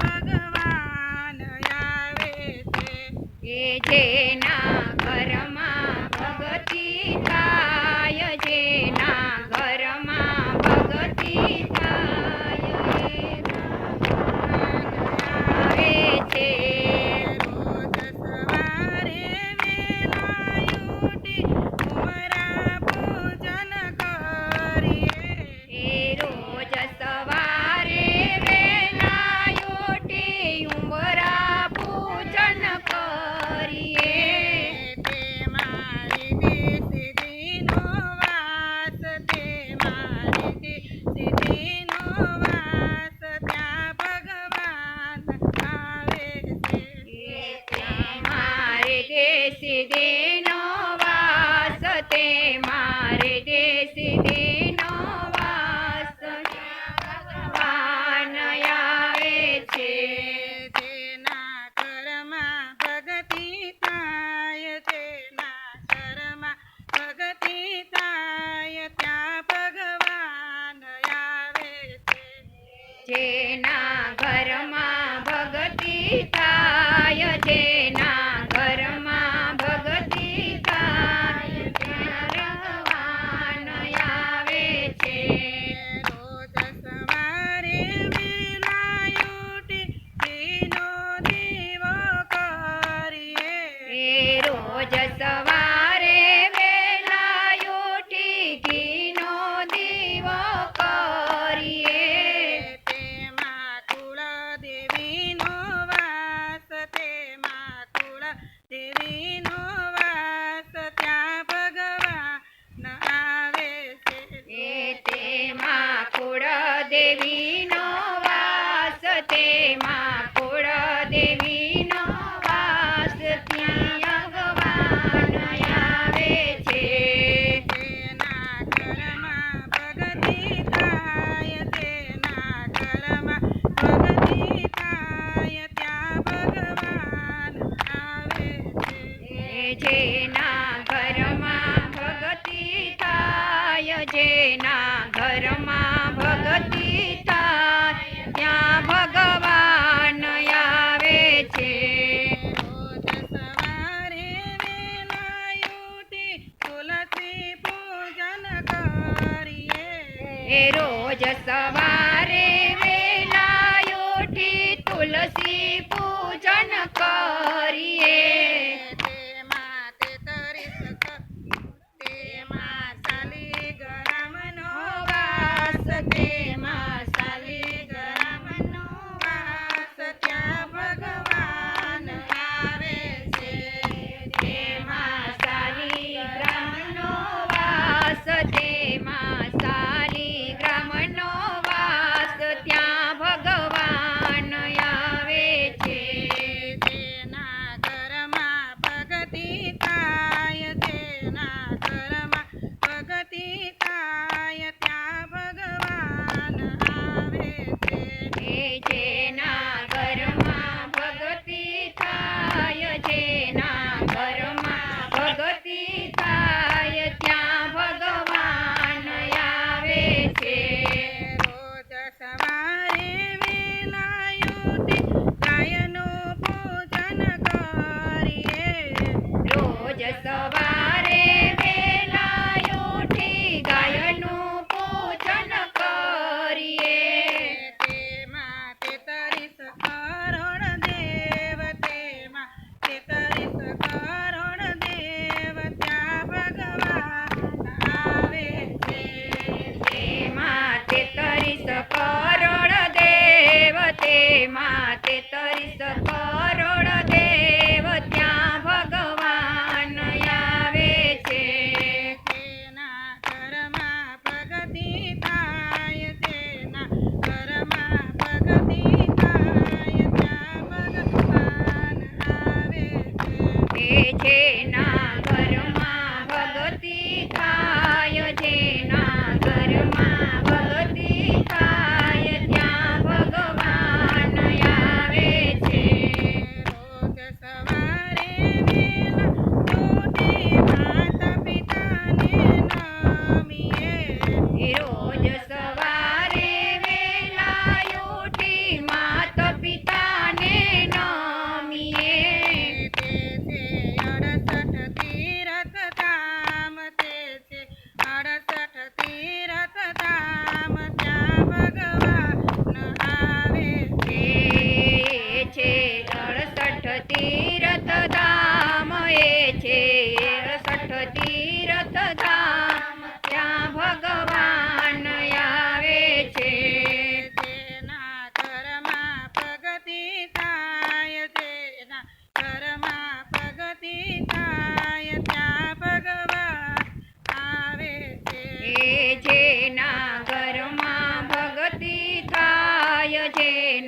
ભગવાન આવે છે કે જેના એના ઘરમાં ભગતી થાય છે. જેના ઘરમાં ભગતી થાય ત્યાં ભગવાન આવે છે. સવારે વેલાયુથી તુલસી પૂજન કરીએ. રોજ સવારે વેલાયુથી તુલસી તરિસ દેવ તે માતે તરિસ કરોડ દેવ ત્યાં ભગવાન છે. તેના ઘરમાં પ્રગતિ થાય તેના ઘરમાં પ્રગતિ થાય છે ભજે